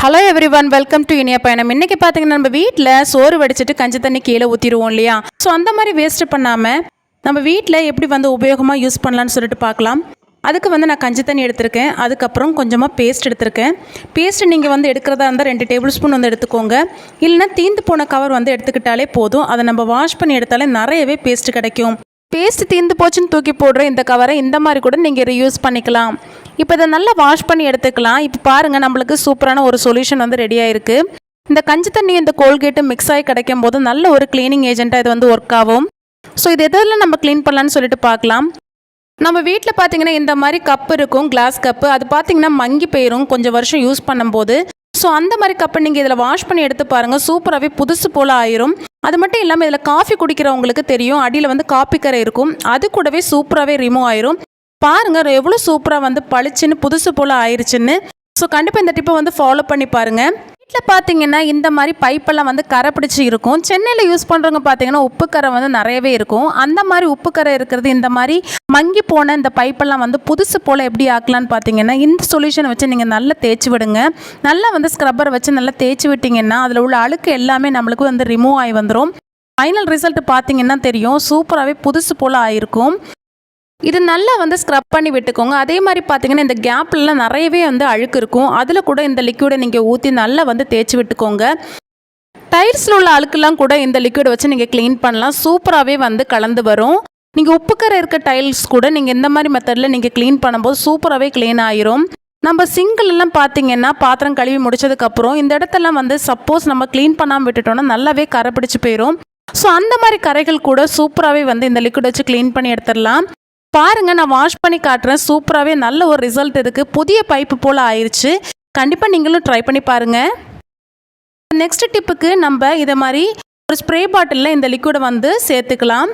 Hello every one welcome to இனிய பயணம். இன்னைக்கு பார்த்தீங்கன்னா நம்ம வீட்டில் சோறு வடிச்சிட்டு கஞ்சி தண்ணி கீழே ஊற்றிடுவோம் இல்லையா? ஸோ அந்த மாதிரி வேஸ்ட் பண்ணாமல் நம்ம வீட்டில் எப்படி வந்து உபயோகமாக யூஸ் பண்ணலான்னு சொல்லிட்டு பார்க்கலாம் அதுக்கு வந்து நான் கஞ்சி தண்ணி எடுத்திருக்கேன். அதுக்கப்புறம் கொஞ்சமாக பேஸ்ட் எடுத்திருக்கேன். பேஸ்ட் நீங்கள் வந்து எடுக்கிறதா இருந்தால் ரெண்டு டேபிள் ஸ்பூன் வந்து எடுத்துக்கோங்க. இல்லைன்னா தீந்து போன கவர் வந்து எடுத்துக்கிட்டாலே போதும். அதை நம்ம வாஷ் பண்ணி எடுத்தாலே நிறையவே பேஸ்ட் கிடைக்கும். பேஸ்ட் தீந்து போச்சுன்னு தூக்கி போடுற இந்த கவரை இந்த மாதிரி கூட நீங்கள் ரியூஸ் பண்ணிக்கலாம். இப்போ இதை நல்லா வாஷ் பண்ணி எடுத்துக்கலாம். இப்போ பாருங்கள் நம்மளுக்கு சூப்பரான ஒரு சொல்யூஷன் வந்து ரெடி ஆயிருக்கு. இந்த கஞ்சி தண்ணி இந்த கோல்கேட்டு மிக்ஸ் ஆகி கிடைக்கும் போது நல்ல ஒரு க்ளீனிங் ஏஜென்ட்டாக இது வந்து ஒர்க் ஆகும். ஸோ இது எதெல்லாம் நம்ம க்ளீன் பண்ணலான்னு சொல்லிட்டு பார்க்கலாம். நம்ம வீட்டில் பார்த்தீங்கன்னா இந்த மாதிரி கப் இருக்கும் கிளாஸ் கப்பு அது பார்த்தீங்கன்னா மங்கி போயிடும் கொஞ்சம் வருஷம் யூஸ் பண்ணும்போது ஸோ அந்த மாதிரி கப்பை நீங்கள் இதில் வாஷ் பண்ணி எடுத்து பாருங்கள் சூப்பராகவே புதுசு போல் ஆயிரும். அது மட்டும் இல்லாமல் இதில் காஃபி குடிக்கிறவங்களுக்கு தெரியும். அடியில் வந்து காப்பி கரை இருக்கும். அது கூடவே சூப்பராகவே ரிமூவ் ஆயிரும். பாருங்கள் எவ்வளோ சூப்பராக வந்து பளிச்சுன்னு புதுசு போல் ஆயிருச்சுன்னு. ஸோ கண்டிப்பாக இந்த டிப்பை வந்து ஃபாலோ பண்ணி பாருங்கள் வீட்டில் பார்த்தீங்கன்னா இந்த மாதிரி பைப்பெல்லாம் வந்து கரை பிடிச்சி இருக்கும். சென்னையில் யூஸ் பண்ணுறவங்க பார்த்தீங்கன்னா உப்பு கரை வந்து நிறையவே இருக்கும். அந்த மாதிரி உப்பு கரை இருக்கிறது இந்த மாதிரி மங்கி போன இந்த பைப்பெல்லாம் வந்து புதுசு போல் எப்படி ஆக்கலான்னு பார்த்தீங்கன்னா இந்த சொல்யூஷனை வச்சு நீங்கள் நல்லா தேய்ச்சி விடுங்க. நல்லா வந்து ஸ்க்ரப்பர் வச்சு நல்லா தேய்ச்சி விட்டிங்கன்னா அதில் உள்ள அழுக்கு எல்லாமே நம்மளுக்கு வந்து ரிமூவ் ஆகி வந்துடும் ஃபைனல் ரிசல்ட் பார்த்தீங்கன்னா தெரியும். சூப்பராகவே புதுசு போல் ஆயிருக்கும். இது நல்லா வந்து ஸ்க்ரப் பண்ணி விட்டுக்கோங்க. அதே மாதிரி பார்த்தீங்கன்னா இந்த கேப்லலாம் நிறையவே வந்து அழுக்கு இருக்கும். அதில் கூட இந்த லிக்விடை நீங்கள் ஊற்றி நல்லா வந்து தேய்ச்சி விட்டுக்கோங்க. டைல்ஸில் உள்ள அழுக்கெல்லாம் கூட இந்த லிக்யூடை வச்சு நீங்கள் க்ளீன் பண்ணலாம். சூப்பராகவே வந்து கலந்து வரும். நீங்கள் உப்புக்கரை இருக்க டைல்ஸ் கூட நீங்கள் இந்த மாதிரி மெத்தடில் நீங்கள் க்ளீன் பண்ணும்போது சூப்பராகவே க்ளீன் ஆயிரும். நம்ம சிங்கிள் எல்லாம் பார்த்தீங்கன்னா பாத்திரம் கழுவி முடிச்சதுக்கப்புறம் இந்த இடத்தெல்லாம் வந்து சப்போஸ் நம்ம க்ளீன் பண்ணாமல் விட்டுட்டோம்னா நல்லாவே கரை பிடிச்சி போயிடும் ஸோ அந்த மாதிரி கரைகள் கூட சூப்பராகவே வந்து இந்த லிக்விட் வச்சு க்ளீன் பண்ணி எடுத்துடலாம். பாருங்க நான் வாஷ் பண்ணி காட்டுறேன். சூப்பராகவே நல்ல ஒரு ரிசல்ட் இருக்குது புதிய பைப்பு போல் ஆயிடுச்சு கண்டிப்பாக நீங்களும் ட்ரை பண்ணி பாருங்கள் நெக்ஸ்ட் டிப்புக்கு நம்ம இதை மாதிரி ஒரு ஸ்ப்ரே பாட்டிலில் இந்த லிக்விடை வந்து சேர்த்துக்கலாம்.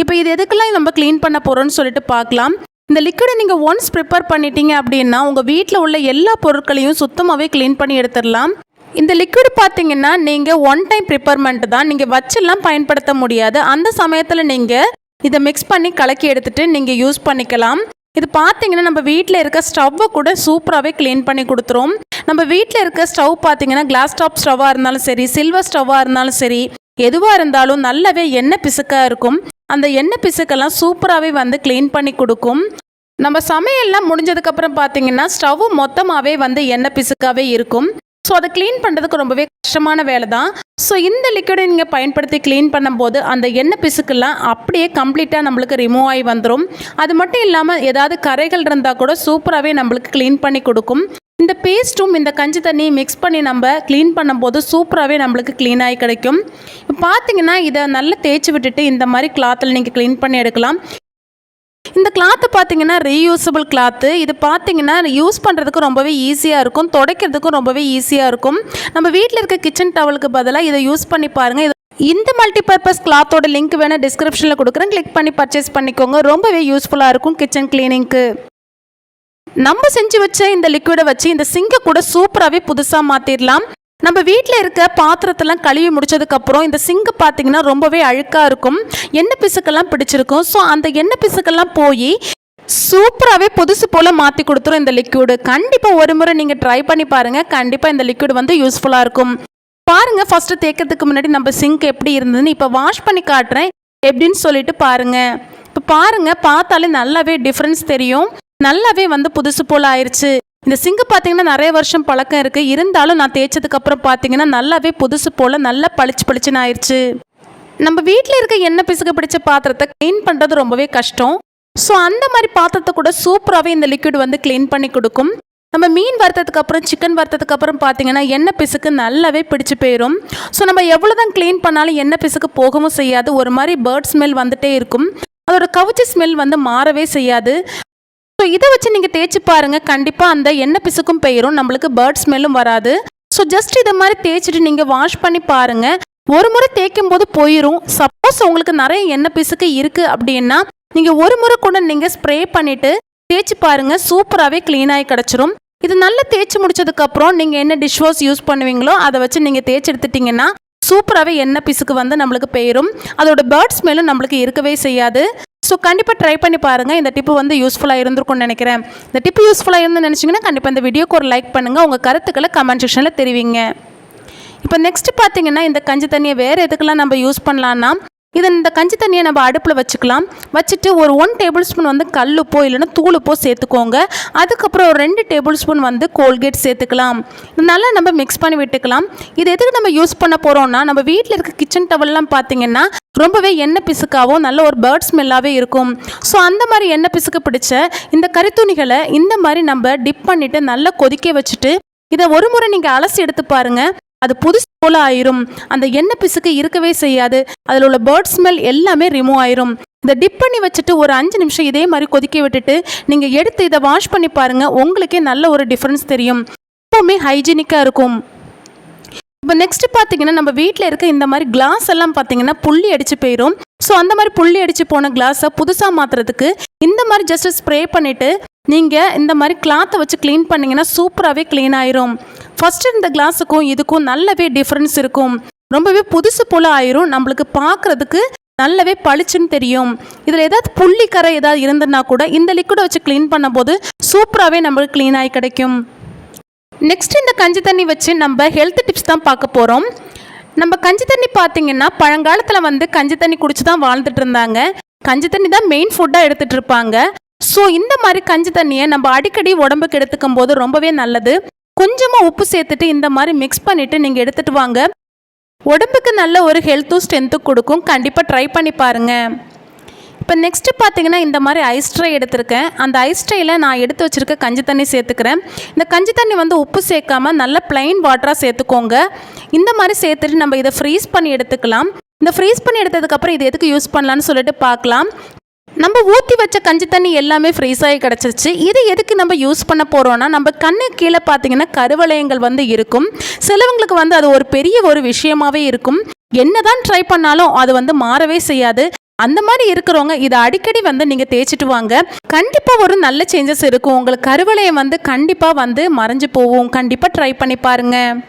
இப்போ இது எதுக்கெல்லாம் நம்ம க்ளீன் பண்ண போகிறோம்னு சொல்லிட்டு பார்க்கலாம். இந்த லிக்விடை நீங்கள் ஒன்ஸ் ப்ரிப்பேர் பண்ணிட்டீங்க அப்படின்னா உங்கள் வீட்டில் உள்ள எல்லா பொருட்களையும் சுத்தமாகவே க்ளீன் பண்ணி எடுத்துடலாம். இந்த லிக்விட் பார்த்தீங்கன்னா நீங்கள் ஒன் டைம் ப்ரிப்பேர்மெண்ட் தான் நீங்கள் வச்செல்லாம் பயன்படுத்த முடியாது. அந்த சமயத்தில் நீங்கள் இதை மிக்ஸ் பண்ணி கலக்கி எடுத்துகிட்டு நீங்கள் யூஸ் பண்ணிக்கலாம். இது பார்த்தீங்கன்னா நம்ம வீட்டில் இருக்க ஸ்டவ்வை கூட சூப்பராகவே க்ளீன் பண்ணி கொடுத்துரும். நம்ம வீட்டில் இருக்க ஸ்டவ் பார்த்தீங்கன்னா கிளாஸ் டாப் ஸ்டவ்வாக இருந்தாலும் சரி சில்வர் ஸ்டவ்வாக இருந்தாலும் சரி எதுவாக இருந்தாலும் நல்லாவே எண்ணெய் பிசுக்காக இருக்கும். அந்த எண்ணெய் பிசுக்கெல்லாம் சூப்பராகவே வந்து க்ளீன் பண்ணி கொடுக்கும். நம்ம சமையல்லாம் முடிஞ்சதுக்கப்புறம் பார்த்தீங்கன்னா ஸ்டவ் மொத்தமாகவே வந்து எண்ணெய் பிசுக்காகவே இருக்கும். ஸோ அதை க்ளீன் பண்ணுறதுக்கு ரொம்பவே கஷ்டமான வேலை தான் ஸோ இந்த லிக்விடை நீங்கள் பயன்படுத்தி க்ளீன் பண்ணும்போது அந்த எண்ணெய் பிசுக்கெல்லாம் அப்படியே கம்ப்ளீட்டாக நம்மளுக்கு ரிமூவ் ஆகி வந்துடும் அது மட்டும் இல்லாமல் ஏதாவது கரைகள் இருந்தால் கூட சூப்பராகவே நம்மளுக்கு க்ளீன் பண்ணி கொடுக்கும். இந்த பேஸ்ட்டும் இந்த கஞ்சி தண்ணியை மிக்ஸ் பண்ணி நம்ம க்ளீன் பண்ணும்போது சூப்பராகவே நம்மளுக்கு க்ளீனாகி கிடைக்கும். இப்போ பார்த்தீங்கன்னா இதை நல்லா தேய்ச்சி விட்டுட்டு இந்த மாதிரி கிளாத்தில் நீங்கள் க்ளீன் பண்ணி எடுக்கலாம். இந்த கிளாத்து பார்த்தீங்கன்னா ரீயூசபிள் கிளாத்து இது பார்த்தீங்கன்னா யூஸ் பண்ணுறதுக்கு ரொம்பவே ஈஸியாக இருக்கும். துடைக்கிறதுக்கும் ரொம்பவே ஈஸியாக இருக்கும். நம்ம வீட்டில் இருக்க கிச்சன் டவலுக்கு பதிலாக இதை யூஸ் பண்ணி பாருங்கள் இது இந்த மல்டிபர்பஸ் கிளாத்தோட லிங்க் வேணால் டிஸ்கிரிப்ஷனில் கொடுக்குறேன். கிளிக் பண்ணி பர்ச்சேஸ் பண்ணிக்கோங்க. ரொம்பவே யூஸ்ஃபுல்லாக இருக்கும் கிச்சன் கிளீனிங்க்கு நம்ம செஞ்சு வச்ச இந்த லிக்விடை வச்சு இந்த சிங்கை கூட சூப்பராகவே புதுசாக மாற்றிடலாம் நம்ம வீட்டில் இருக்க பாத்திரத்தெல்லாம் கழுவி முடிச்சதுக்கப்புறம் இந்த சிங்கு பார்த்தீங்கன்னா ரொம்பவே அழுக்காக இருக்கும். எண்ணெய் பிசுக்கெல்லாம் பிடிச்சிருக்கும். ஸோ அந்த எண்ணெய் பிசுக்கெல்லாம் போய் சூப்பராகவே புதுசு போல் மாற்றி கொடுத்துரும் இந்த லிக்யூடு கண்டிப்பாக ஒரு முறை நீங்கள் ட்ரை பண்ணி பாருங்கள் கண்டிப்பாக இந்த லிக்யூடு வந்து யூஸ்ஃபுல்லாக இருக்கும். பாருங்கள் ஃபஸ்ட்டு தேக்கிறதுக்கு முன்னாடி நம்ம சிங்க் எப்படி இருந்ததுன்னு இப்போ வாஷ் பண்ணி காட்டுறேன். எப்படின்னு சொல்லிட்டு பாருங்கள் இப்போ பாருங்கள் பார்த்தாலே நல்லாவே டிஃப்ரென்ஸ் தெரியும். நல்லாவே வந்து புதுசு போல் ஆயிடுச்சு இந்த சிங்கு பார்த்தீங்கன்னா நிறைய வருஷம் பழக்கம் இருக்குது இருந்தாலும் நான் தேய்ச்சதுக்கப்புறம் பார்த்தீங்கன்னா நல்லாவே புதுசு போல் நல்லா பளிச்சு பளிச்சுன்னு ஆயிடுச்சு நம்ம வீட்டில் இருக்க எண்ணெய் பிசுக்கு பிடிச்ச பாத்திரத்தை க்ளீன் பண்ணுறது ரொம்பவே கஷ்டம். ஸோ அந்த மாதிரி பாத்திரத்தை கூட சூப்பராகவே இந்த லிக்விட் வந்து க்ளீன் பண்ணி கொடுக்கும். நம்ம மீன் வறுத்ததுக்கு அப்புறம் சிக்கன் வறுத்ததுக்கு அப்புறம் பார்த்தீங்கன்னா எண்ணெய் பிசுக்கு நல்லாவே பிடிச்சு போயிடும் ஸோ நம்ம எவ்வளோ தான் க்ளீன் பண்ணாலும் எண்ணெய் பிசுக்கு போகவும் செய்யாது. ஒரு மாதிரி பேர்ட் ஸ்மெல் வந்துட்டே இருக்கும். அதோட கவுச்சி ஸ்மெல் வந்து மாறவே செய்யாது. ஸோ இதை வச்சு நீங்கள் தேய்ச்சி பாருங்கள் கண்டிப்பாக அந்த எண்ணெய் பிசுக்கும் போயிடும் நம்மளுக்கு பேர்ட் ஸ்மெல்லும் வராது. ஸோ ஜஸ்ட் இதை மாதிரி தேய்ச்சிட்டு நீங்கள் வாஷ் பண்ணி பாருங்கள் ஒரு முறை தேய்க்கும் போது போயிடும் சப்போஸ் உங்களுக்கு நிறைய எண்ணெய் பிசுக்கு இருக்குது அப்படின்னா நீங்கள் ஒரு முறை கூட நீங்கள் ஸ்ப்ரே பண்ணிவிட்டு தேய்ச்சி பாருங்கள் சூப்பராகவே க்ளீனாகி கிடச்சிரும். இது நல்லா தேய்ச்சி முடிச்சதுக்கப்புறம் நீங்கள் என்ன டிஷ் வாஷ் யூஸ் பண்ணுவீங்களோ அதை வச்சு நீங்கள் தேய்ச்சி எடுத்துட்டிங்கன்னா சூப்பராகவே எண்ணெய் பிசுக்கு வந்து நம்மளுக்கு போயிடும் அதோட பேர்ட் ஸ்மெல்லும் நம்மளுக்கு இருக்கவே செய்யாது. ஸோ கண்டிப்பாக ட்ரை பண்ணி பாருங்கள் இந்த டிப்பு வந்து யூஸ்ஃபுல்லாக இருந்திருக்கும்னு நினைக்கிறேன். இந்த டிப்பு யூஸ்ஃபுல்லாக இருந்து நினச்சிங்கன்னா கண்டிப்பாக இந்த வீடியோக்கு ஒரு லைக் பண்ணுங்கள் உங்கள் கருத்துக்களை கமெண்ட் செக்ஷனில் தெரிவிங்க. இப்போ நெக்ஸ்ட் பார்த்தீங்கன்னா இந்த கஞ்சி தண்ணியை வேறு எதுக்கெல்லாம் நம்ம யூஸ் பண்ணலான்னா இது இந்த கஞ்சி தண்ணியை நம்ம அடுப்பில் வச்சுக்கலாம். வச்சுட்டு ஒரு ஒன் டேபிள் ஸ்பூன் வந்து கல்லுப்போ இல்லைன்னா தூளுப்போ சேர்த்துக்கோங்க. அதுக்கப்புறம் ஒரு ரெண்டு டேபிள் ஸ்பூன் வந்து கோல்கேட் சேர்த்துக்கலாம். இது நல்லா நம்ம மிக்ஸ் பண்ணி விட்டுக்கலாம். இது எதுக்கு நம்ம யூஸ் பண்ண போகிறோம்னா நம்ம வீட்டில் இருக்க கிச்சன் டவல்லாம் பார்த்தீங்கன்னா ரொம்பவே எண்ணெய் பிசுக்காகவும் நல்ல ஒரு பேர்ட் ஸ்மெல்லாகவே இருக்கும். ஸோ அந்த மாதிரி எண்ணெய் பிசுக்கு பிடிச்ச இந்த கறித்துணிகளை இந்த மாதிரி நம்ம டிப் பண்ணிவிட்டு நல்லா கொதிக்க வச்சுட்டு இதை ஒரு முறை நீங்கள் அலசி எடுத்து பாருங்கள் அது புதுசு போல ஆயிரும். அந்த எண்ணெய் பிசுக்கு இருக்கவே செய்யாது. அதில் உள்ள பேர்ட் ஸ்மெல் எல்லாமே ரிமூவ் ஆயிரும். இதை டிப் பண்ணி வச்சுட்டு ஒரு அஞ்சு நிமிஷம் இதே மாதிரி கொதிக்க விட்டுட்டு நீங்கள் எடுத்து இதை வாஷ் பண்ணி பாருங்க உங்களுக்கே நல்ல ஒரு டிஃப்ரென்ஸ் தெரியும். எப்பவுமே ஹைஜீனிக்காக இருக்கும். இப்போ நெக்ஸ்ட் பார்த்தீங்கன்னா நம்ம வீட்டில் இருக்க இந்த மாதிரி கிளாஸ் எல்லாம் பார்த்தீங்கன்னா புள்ளி அடிச்சு போயிடும் ஸோ அந்த மாதிரி புள்ளி அடிச்சு போன கிளாஸை புதுசாக மாற்றுறதுக்கு இந்த மாதிரி ஜஸ்ட் ஸ்ப்ரே பண்ணிவிட்டு நீங்கள் இந்த மாதிரி கிளாத்தை வச்சு க்ளீன் பண்ணிங்கன்னா சூப்பராகவே க்ளீன் ஆயிரும். ஃபஸ்ட்டு இந்த கிளாஸுக்கும் இதுக்கும் நல்லாவே டிஃப்ரென்ஸ் இருக்கும். ரொம்பவே புதுசு போல் ஆயிரும். நம்மளுக்கு பார்க்குறதுக்கு நல்லாவே பளிச்சுன்னு தெரியும். இதில் ஏதாவது புள்ளி கரை ஏதாவது இருந்ததுன்னா கூட இந்த லிக்விடை வச்சு க்ளீன் பண்ணும்போது சூப்பராகவே நம்மளுக்கு க்ளீனாகி கிடைக்கும். நெக்ஸ்ட் இந்த கஞ்சி தண்ணி வச்சு நம்ம ஹெல்த் டிப்ஸ் தான் பார்க்க போகிறோம் நம்ம கஞ்சி தண்ணி பார்த்தீங்கன்னா பழங்காலத்தில் வந்து கஞ்சி தண்ணி குடிச்சு தான் வாழ்ந்துட்டு இருந்தாங்க. கஞ்சி தண்ணி தான் மெயின் ஃபுட்டாக எடுத்துகிட்டு இருப்பாங்க. ஸோ இந்த மாதிரி கஞ்சி தண்ணியை நம்ம அடிக்கடி உடம்புக்கு எடுத்துக்கும் போது ரொம்பவே நல்லது. கொஞ்சமாக உப்பு சேர்த்துட்டு இந்த மாதிரி மிக்ஸ் பண்ணிவிட்டு நீங்கள் எடுத்துகிட்டு வாங்க. உடம்புக்கு நல்ல ஒரு ஹெல்த்தும் ஸ்ட்ரென்த்தும் கொடுக்கும். கண்டிப்பாக ட்ரை பண்ணி பாருங்கள் இப்போ நெக்ஸ்ட்டு பார்த்தீங்கன்னா இந்த மாதிரி ஐஸ் ட்ரை எடுத்திருக்கேன். அந்த ஐஸ் ட்ரையில் நான் எடுத்து வச்சுருக்க கஞ்சி தண்ணி சேர்த்துக்கிறேன். இந்த கஞ்சி தண்ணி வந்து உப்பு சேர்க்காம நல்ல ப்ளைன் வாட்டராக சேர்த்துக்கோங்க. இந்த மாதிரி சேர்த்துட்டு நம்ம இதை ஃப்ரீஸ் பண்ணி எடுத்துக்கலாம். இந்த ஃப்ரீஸ் பண்ணி எடுத்ததுக்கப்புறம் இது எதுக்கு யூஸ் பண்ணலான்னு சொல்லிட்டு பார்க்கலாம். நம்ம ஊற்றி வச்ச கஞ்சி தண்ணி எல்லாமே ஃப்ரீஸ் ஆகி கிடச்சிருச்சு. இது எதுக்கு நம்ம யூஸ் பண்ண போகிறோன்னா நம்ம கண்ணு கீழே பார்த்தீங்கன்னா கருவளையங்கள் வந்து இருக்கும். சிலவங்களுக்கு வந்து அது ஒரு பெரிய ஒரு விஷயமாவே இருக்கும். என்னதான் ட்ரை பண்ணாலும் அது வந்து மாறவே செய்யாது. அந்த மாதிரி இருக்கிறவங்க இதை அடிக்கடி வந்து நீங்கள் தேய்ச்சிட்டு வாங்க. கண்டிப்பாக ஒரு நல்ல சேஞ்சஸ் இருக்கும். உங்களுக்கு கருவளையம் வந்து கண்டிப்பாக வந்து மறைஞ்சு போகும். கண்டிப்பாக ட்ரை பண்ணி பாருங்கள்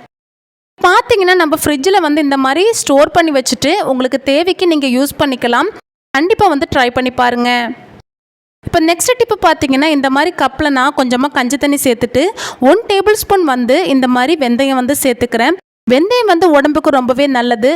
பார்த்தீங்கன்னா நம்ம ஃப்ரிட்ஜில் வந்து இந்த மாதிரி ஸ்டோர் பண்ணி வச்சுட்டு உங்களுக்கு தேவைக்கு நீங்கள் யூஸ் பண்ணிக்கலாம். கண்டிப்பாக வந்து ட்ரை பண்ணி பாருங்க. இப்போ நெக்ஸ்ட் டிப்பு பார்த்தீங்கன்னா இந்த மாதிரி கப்பில் நான் கொஞ்சமாக கஞ்சி தண்ணி சேர்த்துட்டு ஒன் டேபிள் ஸ்பூன் வந்து இந்த மாதிரி வெந்தயம் வந்து சேர்த்துக்கிறேன். வெந்தயம் வந்து உடம்புக்கு ரொம்பவே நல்லது.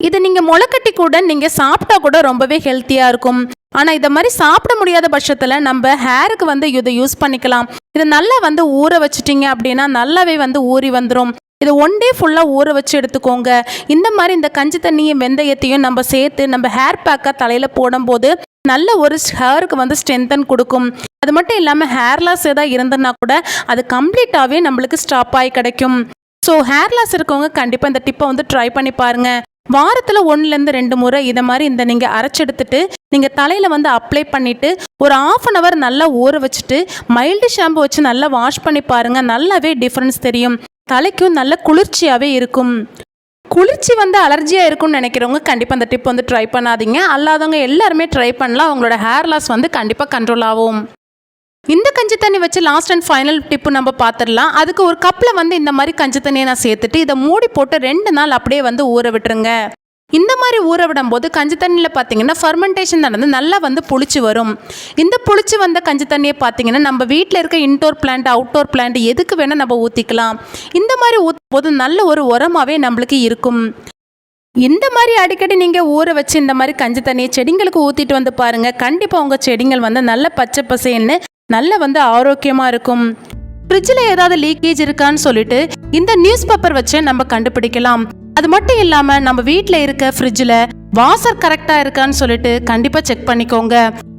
இது நீங்கள் முளைக்கட்டி கூட நீங்கள் சாப்பிட்டா கூட ரொம்பவே ஹெல்த்தியாக இருக்கும். ஆனால் இதை மாதிரி சாப்பிட முடியாத பட்சத்தில் நம்ம ஹேருக்கு வந்து இதை யூஸ் பண்ணிக்கலாம். இதை நல்லா வந்து ஊற வச்சிட்டிங்க அப்படின்னா நல்லாவே வந்து ஊறி வந்துடும் இதை ஒன் டே ஃபுல்லாக ஊற வச்சு எடுத்துக்கோங்க. இந்த மாதிரி இந்த கஞ்சி தண்ணியும் வெந்தயத்தையும் நம்ம சேர்த்து நம்ம ஹேர் பேக்காக தலையில் போடும்போது நல்ல ஒரு ஹேருக்கு வந்து ஸ்ட்ரென்தன் கொடுக்கும். அது மட்டும் இல்லாமல் ஹேர் லாஸ் ஏதாவது இருந்ததுன்னா கூட அது கம்ப்ளீட்டாகவே நம்மளுக்கு ஸ்டாப் ஆகி கிடைக்கும். ஸோ ஹேர் லாஸ் இருக்கவங்க கண்டிப்பாக இந்த டிப்பை வந்து ட்ரை பண்ணி பாருங்கள் வாரத்தில் ஒன்றுலேருந்து ரெண்டு முறை இதை மாதிரி இந்த நீங்கள் அரைச்செடுத்துட்டு நீங்கள் தலையில் வந்து அப்ளை பண்ணிவிட்டு ஒரு ஆஃப் அன் ஹவர் நல்லா ஊற வச்சுட்டு மைல்டு ஷாம்பு வச்சு நல்லா வாஷ் பண்ணி பாருங்கள் நல்லாவே டிஃப்ரென்ஸ் தெரியும். தலைக்கும் நல்ல குளிர்ச்சியாகவே இருக்கும். குளிர்ச்சி வந்து அலர்ஜியாக இருக்கும்னு நினைக்கிறவங்க கண்டிப்பாக அந்த டிப் வந்து ட்ரை பண்ணாதீங்க. அல்லாதவங்க எல்லாருமே ட்ரை பண்ணலாம். அவங்களோட ஹேர் லாஸ் வந்து கண்டிப்பாக கண்ட்ரோல் ஆகும். இந்த கஞ்சி தண்ணி வச்சு லாஸ்ட் அண்ட் ஃபைனல் டிப்பு நம்ம பார்த்துடலாம் அதுக்கு ஒரு கப்பில் வந்து இந்த மாதிரி கஞ்சி தண்ணியை நான் சேர்த்துட்டு இதை மூடி போட்டு ரெண்டு நாள் அப்படியே வந்து ஊற விட்டுருங்க. இந்த மாதிரி ஊற விடும் போது கஞ்சி தண்ணியில் பார்த்தீங்கன்னா ஃபர்மெண்டேஷன் நடந்து நல்லா வந்து புளிச்சு வரும். இந்த புளிச்சு வந்த கஞ்சி தண்ணியை பார்த்தீங்கன்னா நம்ம வீட்டில் இருக்க இன்டோர் பிளான்ட் அவுட்டோர் பிளான்ட் எதுக்கு வேணால் நம்ம ஊற்றிக்கலாம் இந்த மாதிரி ஊற்றும் போது நல்ல ஒரு உரமாகவே நம்மளுக்கு இருக்கும். இந்த மாதிரி அடிக்கடி நீங்கள் ஊற வச்சு இந்த மாதிரி கஞ்சி தண்ணியை செடிங்களுக்கு ஊற்றிட்டு வந்து பாருங்கள் கண்டிப்பாக உங்கள் செடிகள் வந்து நல்ல பச்சை பசைன்னு நல்ல வந்து ஆரோக்கியமாக இருக்கும். ஃப்ரிட்ஜில் ஏதாவது லீக்கேஜ் இருக்கான்னு சொல்லிட்டு இந்த நியூஸ் பேப்பர் வச்சு நம்ம கண்டுபிடிக்கலாம். அது மட்டும் இல்லாமல் நம்ம வீட்டில் இருக்க ஃப்ரிட்ஜில் வாசர் கரெக்டாக இருக்கான்னு சொல்லிட்டு கண்டிப்பாக செக் பண்ணிக்கோங்க.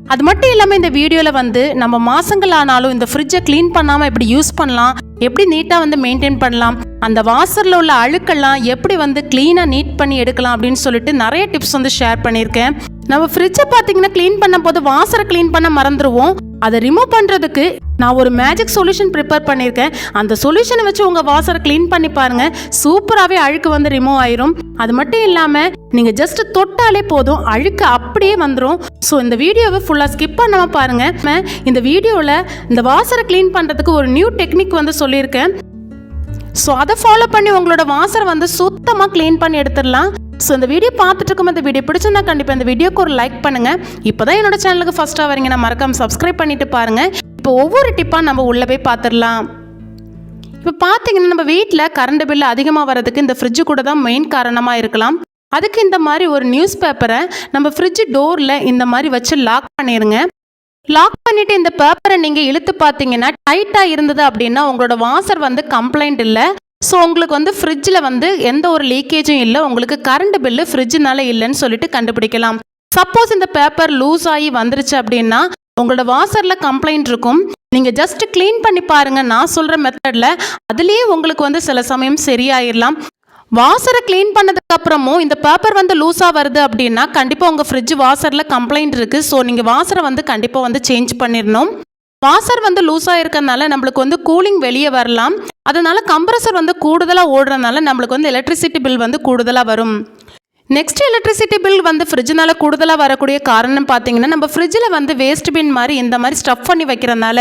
அது மட்டும் இல்லாமல் இந்த வீடியோவில் வந்து நம்ம மாசங்கள் ஆனாலும் இந்த ஃப்ரிட்ஜை க்ளீன் பண்ணாமல் இப்படி யூஸ் பண்ணலாம் எப்படி நீட்டாக வந்து மெயின்டைன் பண்ணலாம்? அந்த வாசரில் உள்ள அழுக்கெல்லாம் எப்படி வந்து க்ளீனாக நீட் பண்ணி எடுக்கலாம் அப்படின்னு சொல்லிட்டு நிறைய டிப்ஸ் வந்து ஷேர் பண்ணியிருக்கேன். நம்ம ஃப்ரிட்ஜை பார்த்தீங்கன்னா க்ளீன் பண்ணும் போது வாசரை க்ளீன் பண்ண மறந்துடுவோம் அதை ரிமூவ் பண்ணுறதுக்கு நான் ஒரு மேஜிக் சொல்யூஷன் ப்ரிப்பேர் பண்ணியிருக்கேன். அந்த சொல்யூஷனை வச்சு உங்கள் வாசரை க்ளீன் பண்ணி பாருங்கள் சூப்பராகவே அழுக்கு வந்து ரிமூவ் ஆயிரும். அது மட்டும் இல்லாமல் நீங்கள் ஜஸ்ட் தொட்டாலே போதும். அழுக்கு அப்படியே வந்துடும் ஸோ இந்த வீடியோவை ஃபுல்லாக ஸ்கிப் பண்ணாமல் பாருங்கள் இந்த வீடியோவில் இந்த வாசரை க்ளீன் பண்ணுறதுக்கு ஒரு நியூ டெக்னிக் வந்து சொல்லியிருக்கேன். ஸோ அதை ஃபாலோ பண்ணி உங்களோட வாசரை வந்து சுத்தமாக க்ளீன் பண்ணி எடுத்துடலாம். ஸோ இந்த வீடியோ பார்த்துட்டு இருக்கும் இந்த வீடியோ பிடிச்சிருந்தா கண்டிப்பாக இந்த வீடியோக்கு ஒரு லைக் பண்ணுங்கள் இப்போ தான் என்னோட சேனலுக்கு ஃபஸ்ட்டாக வரீங்க நான் மறக்காமல் சப்ஸ்கிரைப் பண்ணிட்டு பாருங்கள் இப்போ ஒவ்வொரு டிப்பாக நம்ம உள்ளே போய் பார்த்துடலாம். இப்போ பார்த்தீங்கன்னா நம்ம வீட்டில் கரண்ட் பில்லு அதிகமாக வரதுக்கு இந்த ஃப்ரிட்ஜு கூட தான் மெயின் காரணமாக இருக்கலாம். அதுக்கு இந்த மாதிரி ஒரு நியூஸ் பேப்பரை நம்ம ஃப்ரிட்ஜ் டோரில் இந்த மாதிரி வச்சு லாக் பண்ணிடுங்க லாக் பண்ணிட்டு இந்த பேப்பரை நீங்கள் இழுத்து பார்த்தீங்கன்னா டைட்டாக இருந்தது அப்படின்னா உங்களோட வாசர் வந்து கம்ப்ளைண்ட் இல்லை. ஸோ உங்களுக்கு வந்து ஃப்ரிட்ஜில் வந்து எந்த ஒரு லீக்கேஜும் இல்லை. உங்களுக்கு கரண்ட் பில்லு ஃப்ரிட்ஜினால இல்லைன்னு சொல்லிட்டு கண்டுபிடிக்கலாம். சப்போஸ் இந்த பேப்பர் லூஸ் ஆகி வந்துருச்சு அப்படின்னா உங்களோட வாசரில் கம்ப்ளைண்ட் இருக்கும். நீங்கள் ஜஸ்ட் க்ளீன் பண்ணி பாருங்க. நான் சொல்கிற மெத்தடில் அதுலேயே உங்களுக்கு வந்து சில சமயம் சரியாயிடலாம் வாசரை க்ளீன் பண்ணதுக்கு அப்புறமும் இந்த பேப்பர் வந்து லூஸாக வருது அப்படின்னா கண்டிப்பாக உங்கள் ஃப்ரிட்ஜ் வாசரில் கம்ப்ளைண்ட் இருக்குது ஸோ நீங்கள் வாசரை வந்து கண்டிப்பாக வந்து சேஞ்ச் பண்ணிடணும். வாசர் வந்து லூஸாக இருக்கிறதுனால நம்மளுக்கு வந்து கூலிங் வெளியே வரலாம். அதனால் கம்ப்ரஸர் வந்து கூடுதலாக ஓடுறதுனால நம்மளுக்கு வந்து எலக்ட்ரிசிட்டி பில் வந்து கூடுதலாக வரும். நெக்ஸ்ட் எலக்ட்ரிசிட்டி பில் வந்து ஃப்ரிட்ஜினால் கூடுதலாக வரக்கூடிய காரணம் பார்த்தீங்கன்னா நம்ம ஃப்ரிட்ஜில் வந்து வேஸ்ட் பின் மாதிரி இந்த மாதிரி ஸ்டஃப் பண்ணி வைக்கிறனால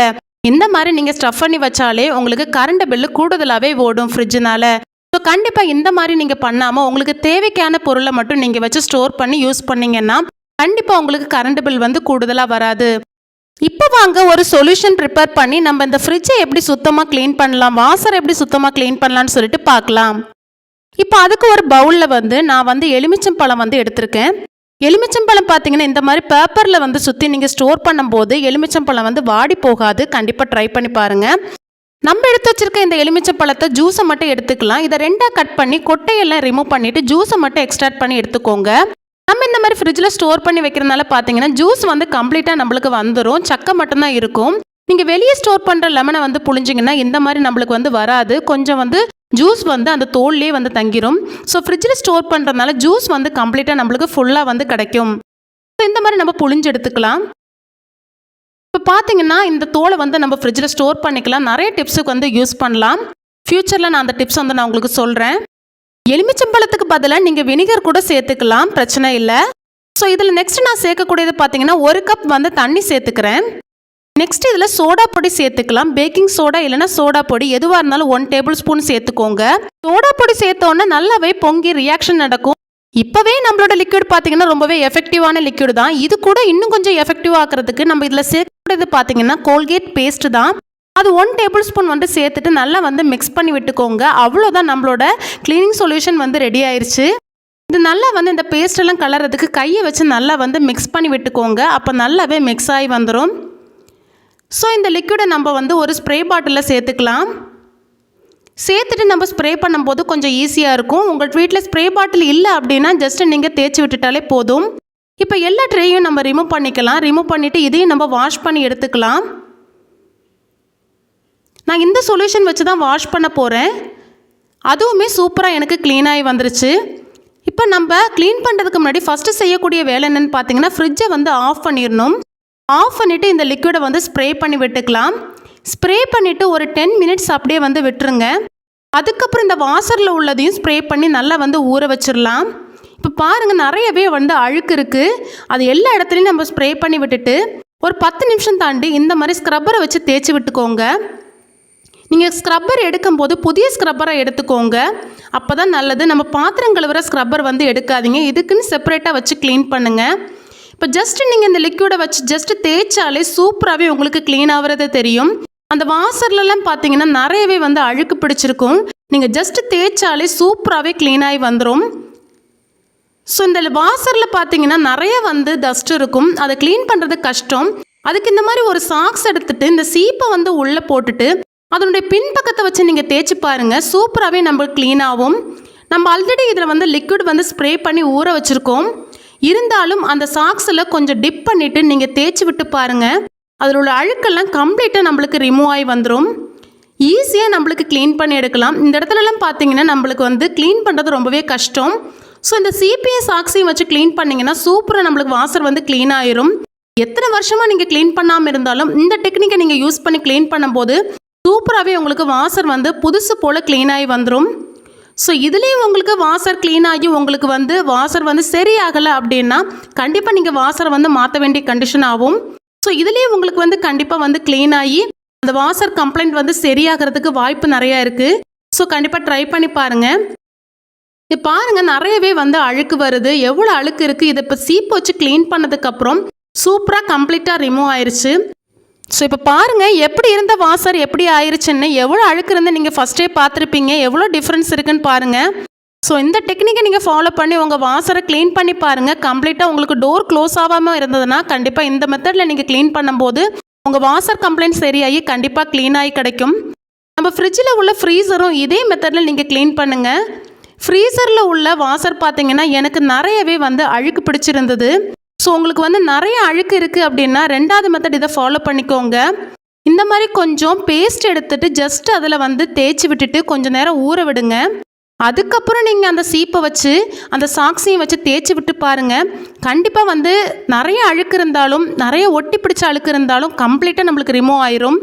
இந்த மாதிரி நீங்கள் ஸ்டஃப் பண்ணி வச்சாலே உங்களுக்கு கரண்ட் பில்லு கூடுதலாகவே ஓடும் ஃப்ரிட்ஜினால் ஸோ கண்டிப்பாக இந்த மாதிரி நீங்கள் பண்ணாமல் உங்களுக்கு தேவைக்கான பொருளை மட்டும் நீங்கள் வச்சு ஸ்டோர் பண்ணி யூஸ் பண்ணீங்கன்னா கண்டிப்பாக உங்களுக்கு கரண்ட் பில் வந்து கூடுதலாக வராது. இப்போ வாங்க ஒரு சொல்யூஷன் ப்ரிப்பேர் பண்ணி நம்ம இந்த ஃப்ரிட்ஜை எப்படி சுத்தமாக க்ளீன் பண்ணலாம் வாசரை எப்படி சுத்தமாக க்ளீன் பண்ணலாம்னு சொல்லிட்டு பார்க்கலாம். இப்போ அதுக்கு ஒரு பவுலில் வந்து நான் வந்து எலுமிச்சம்பழம் வந்து எடுத்திருக்கேன். எலுமிச்சம்பழம் பார்த்தீங்கன்னா இந்த மாதிரி பேப்பரில் வந்து சுற்றி நீங்கள் ஸ்டோர் பண்ணும்போது எலுமிச்சம்பழம் வந்து வாடி போகாது. கண்டிப்பாக ட்ரை பண்ணி பாருங்கள் நம்ம எடுத்து வச்சிருக்க இந்த எலுமிச்சை பழத்தை ஜூஸை மட்டும் எடுத்துக்கலாம். இதை ரெண்டாக கட் பண்ணி கொட்டையெல்லாம் ரிமூவ் பண்ணிவிட்டு ஜூஸை மட்டும் எக்ஸ்ட்ராக்ட் பண்ணி எடுத்துக்கோங்க. நம்ம இந்த மாதிரி ஃப்ரிட்ஜில் ஸ்டோர் பண்ணி வைக்கிறதுனால பார்த்தீங்கன்னா ஜூஸ் வந்து கம்ப்ளீட்டாக நம்மளுக்கு வந்துடும் சக்கை மட்டும்தான் இருக்கும். நீங்கள் வெளியே ஸ்டோர் பண்ணுற லெமனை வந்து புழிஞ்சிங்கன்னா இந்த மாதிரி நம்மளுக்கு வந்து வராது. கொஞ்சம் வந்து ஜூஸ் வந்து அந்த தோல்லையே வந்து தங்கிரும். ஸோ ஃப்ரிட்ஜில் ஸ்டோர் பண்ணுறதுனால ஜூஸ் வந்து கம்ப்ளீட்டாக நம்மளுக்கு ஃபுல்லாக வந்து கிடைக்கும். ஸோ இந்த மாதிரி நம்ம புழிஞ்சு எடுத்துக்கலாம். இப்போ பார்த்தீங்கன்னா இந்த தோலை வந்து நம்ம ஃப்ரிட்ஜில் ஸ்டோர் பண்ணிக்கலாம். நிறைய டிப்ஸுக்கு வந்து யூஸ் பண்ணலாம். ஃப்யூச்சரில் நான் அந்த டிப்ஸ் வந்து நான் உங்களுக்கு சொல்கிறேன் எலுமிச்சம்பழத்துக்கு பதிலாக நீங்கள் வினிகர் கூட சேர்த்துக்கலாம். பிரச்சனை இல்லை. ஸோ இதில் நெக்ஸ்ட் நான் சேர்க்கக்கூடியது பார்த்தீங்கன்னா ஒரு கப் வந்து தண்ணி சேர்த்துக்கிறேன். நெக்ஸ்ட் இதில் சோடா பொடி சேர்த்துக்கலாம். பேக்கிங் சோடா இல்லைனா சோடா பொடி. எதுவாக இருந்தாலும் ஒன் டேபிள் ஸ்பூன் சேர்த்துக்கோங்க. சோடா பொடி சேர்த்தோன்னே நல்லாவே பொங்கி ரியாக்ஷன் நடக்கும். இப்போவே நம்மளோட லிக்விட் பார்த்தீங்கன்னா ரொம்பவே எஃபெக்டிவான லிக்விட் தான். இது கூட இன்னும் கொஞ்சம் எஃபெக்டிவ் ஆக்கிறதுக்கு நம்ம இதில் சேர்க்கக்கூடியது பார்த்தீங்கன்னா கோல்கேட் பேஸ்ட் தான். அது ஒன் டேபிள் ஸ்பூன் வந்து சேர்த்துட்டு நல்லா வந்து மிக்ஸ் பண்ணி விட்டுக்கோங்க. அவ்வளோதான் நம்மளோட க்ளீனிங் சொல்யூஷன் வந்து ரெடி ஆயிடுச்சு இது நல்லா வந்து இந்த பேஸ்டெல்லாம் கலர்றதுக்கு கையை வச்சு நல்லா வந்து மிக்ஸ் பண்ணி விட்டுக்கோங்க. அப்போ நல்லாவே மிக்ஸ் ஆகி வந்துடும் ஸோ இந்த லிக்விடை நம்ம வந்து ஒரு ஸ்ப்ரே பாட்டிலில் சேர்த்துக்கலாம். சேர்த்துட்டு நம்ம ஸ்ப்ரே பண்ணும்போது கொஞ்சம் ஈஸியாக இருக்கும். உங்கள் வீட்டில் ஸ்ப்ரே பாட்டில் இல்லை அப்படின்னா ஜஸ்ட் நீங்கள் தேய்ச்சி விட்டுட்டாலே போதும். இப்போ எல்லா ட்ரேயும் நம்ம ரிமூவ் பண்ணிக்கலாம். ரிமூவ் பண்ணிவிட்டு இதையும் நம்ம வாஷ் பண்ணி எடுத்துக்கலாம். நான் இந்த சொல்யூஷன் வச்சு தான் வாஷ் பண்ண போகிறேன் அதுவுமே சூப்பராக எனக்கு க்ளீனாகி வந்துருச்சு. இப்போ நம்ம க்ளீன் பண்ணுறதுக்கு முன்னாடி ஃபஸ்ட்டு செய்யக்கூடிய வேலை என்னென்னு பார்த்தீங்கன்னா ஃப்ரிட்ஜை வந்து ஆஃப் பண்ணிடணும். ஆஃப் பண்ணிவிட்டு இந்த லிக்விடை வந்து ஸ்ப்ரே பண்ணி விட்டுக்கலாம். ஸ்ப்ரே பண்ணிவிட்டு ஒரு டென் மினிட்ஸ் அப்படியே வந்து விட்டுருங்க. அதுக்கப்புறம் இந்த வாசரில் உள்ளதையும் ஸ்ப்ரே பண்ணி நல்லா வந்து ஊற வச்சிடலாம் இப்போ பாருங்கள் நிறையவே வந்து அழுக்கு இருக்குது அது எல்லா இடத்துலையும் நம்ம ஸ்ப்ரே பண்ணி விட்டுட்டு ஒரு பத்து நிமிஷம் தாண்டி இந்த மாதிரி ஸ்க்ரப்பரை வச்சு தேய்ச்சி விட்டுக்கோங்க. நீங்கள் ஸ்க்ரப்பர் எடுக்கும்போது புதிய ஸ்க்ரப்பரை எடுத்துக்கோங்க. அப்போ தான் நல்லது. நம்ம பாத்திரம் கழுவுற ஸ்க்ரப்பர் வந்து எடுக்காதீங்க. இதுக்குன்னு செப்பரேட்டாக வச்சு க்ளீன் பண்ணுங்கள் இப்போ ஜஸ்ட் நீங்கள் இந்த லிக்விடை வச்சு ஜஸ்ட் தேய்ச்சாலே சூப்பராகவே உங்களுக்கு க்ளீன் ஆகிறது தெரியும். அந்த வாசர்லலாம் பார்த்தீங்கன்னா நிறையவே வந்து அழுக்கு பிடிச்சிருக்கும். நீங்கள் ஜஸ்ட் தேய்ச்சாலே சூப்பராகவே க்ளீனாகி வந்துடும் ஸோ இந்த வாசரில் பார்த்தீங்கன்னா நிறைய வந்து டஸ்ட் இருக்கும். அதை க்ளீன் பண்ணுறது கஷ்டம். அதுக்கு இந்த மாதிரி ஒரு சாக்ஸ் எடுத்துட்டு இந்த சீப்பை வந்து உள்ளே போட்டுட்டு அதனுடைய பின்பக்கத்தை வச்சு நீங்கள் தேய்ச்சி பாருங்கள் சூப்பராகவே நம்மளுக்கு க்ளீன் ஆகும். நம்ம ஆல்ரெடி இதில் வந்து லிக்விட் வந்து ஸ்ப்ரே பண்ணி ஊற வச்சுருக்கோம். இருந்தாலும் அந்த சாக்ஸில் கொஞ்சம் டிப் பண்ணிவிட்டு நீங்கள் தேய்ச்சி விட்டு பாருங்கள் அதில் உள்ள அழுக்கெல்லாம் கம்ப்ளீட்டாக நம்மளுக்கு ரிமூவ் ஆகி வந்துடும் ஈஸியாக நம்மளுக்கு க்ளீன் பண்ணி எடுக்கலாம். இந்த இடத்துலலாம் பார்த்தீங்கன்னா நம்மளுக்கு வந்து க்ளீன் பண்ணுறது ரொம்பவே கஷ்டம். ஸோ இந்த சிபிஎஸ் சாக்ஸையும் வச்சு க்ளீன் பண்ணிங்கன்னா சூப்பராக நம்மளுக்கு வாசர் வந்து க்ளீன் ஆயிரும். எத்தனை வருஷமாக நீங்கள் க்ளீன் பண்ணாமல் இருந்தாலும் இந்த டெக்னிக்கை நீங்கள் யூஸ் பண்ணி க்ளீன் பண்ணும்போது சூப்பராகவே உங்களுக்கு வாசர் வந்து புதுசு போல் க்ளீன் ஆகி வந்துடும் ஸோ இதுலேயும் உங்களுக்கு வாசர் க்ளீன் ஆகி உங்களுக்கு வந்து வாசர் வந்து சரியாகலை அப்படின்னா கண்டிப்பாக நீங்கள் வாசரை வந்து மாற்ற வேண்டிய கண்டிஷன் ஆகும். ஸோ இதுலேயே உங்களுக்கு வந்து கண்டிப்பாக வந்து க்ளீன் ஆகி அந்த வாசர் கம்ப்ளைண்ட் வந்து சரியாகிறதுக்கு வாய்ப்பு நிறையா இருக்குது ஸோ கண்டிப்பாக ட்ரை பண்ணி பாருங்கள் இது பாருங்கள் நிறையவே வந்து அழுக்கு வருது. எவ்வளோ அழுக்கு இருக்குது இதை இப்போ சீப்பு வச்சு க்ளீன் பண்ணதுக்கப்புறம் சூப்பராக கம்ப்ளீட்டாக ரிமூவ் ஆயிடுச்சு ஸோ இப்போ பாருங்கள் எப்படி இருந்த வாசர் எப்படி ஆயிடுச்சுன்னு எவ்வளோ அழுக்கு இருந்து நீங்கள் ஃபஸ்ட்டே பார்த்துருப்பீங்க? எவ்வளோ டிஃப்ரென்ஸ் இருக்குன்னு பாருங்கள் ஸோ இந்த டெக்னிக்கை நீங்கள் ஃபாலோ பண்ணி உங்கள் வாசரை க்ளீன் பண்ணி பாருங்கள் கம்ப்ளீட்டாக உங்களுக்கு டோர் க்ளோஸ் ஆகாமல் இருந்ததுன்னா கண்டிப்பாக இந்த மெத்தடில் நீங்கள் க்ளீன் பண்ணும்போது உங்கள் வாசர் கம்ப்ளைண்ட் சரியாகி கண்டிப்பாக க்ளீனாகி கிடைக்கும். நம்ம ஃப்ரிட்ஜில் உள்ள ஃப்ரீசரும் இதே மெத்தடில் நீங்கள் க்ளீன் பண்ணுங்கள் ஃப்ரீசரில் உள்ள வாசர் பார்த்தீங்கன்னா எனக்கு நிறையவே வந்து அழுக்கு பிடிச்சிருந்தது. ஸோ உங்களுக்கு வந்து நிறைய அழுக்கு இருக்குது அப்படின்னா ரெண்டாவது மெத்தட் இதை ஃபாலோ பண்ணிக்கோங்க. இந்த மாதிரி கொஞ்சம் பேஸ்ட் எடுத்துட்டு ஜஸ்ட் அதில் வந்து தேய்ச்சி விட்டுட்டு கொஞ்சம் நேரம் ஊற விடுங்க. அதுக்கப்புறம் நீங்கள் அந்த சீப்பை வச்சு அந்த சாக்ஸையும் வச்சு தேய்ச்சி விட்டு பாருங்கள் கண்டிப்பாக வந்து நிறைய அழுக்கு இருந்தாலும் நிறைய ஒட்டி பிடிச்ச அழுக்கு இருந்தாலும் கம்ப்ளீட்டாக நம்மளுக்கு ரிமூவ் ஆயிரும்.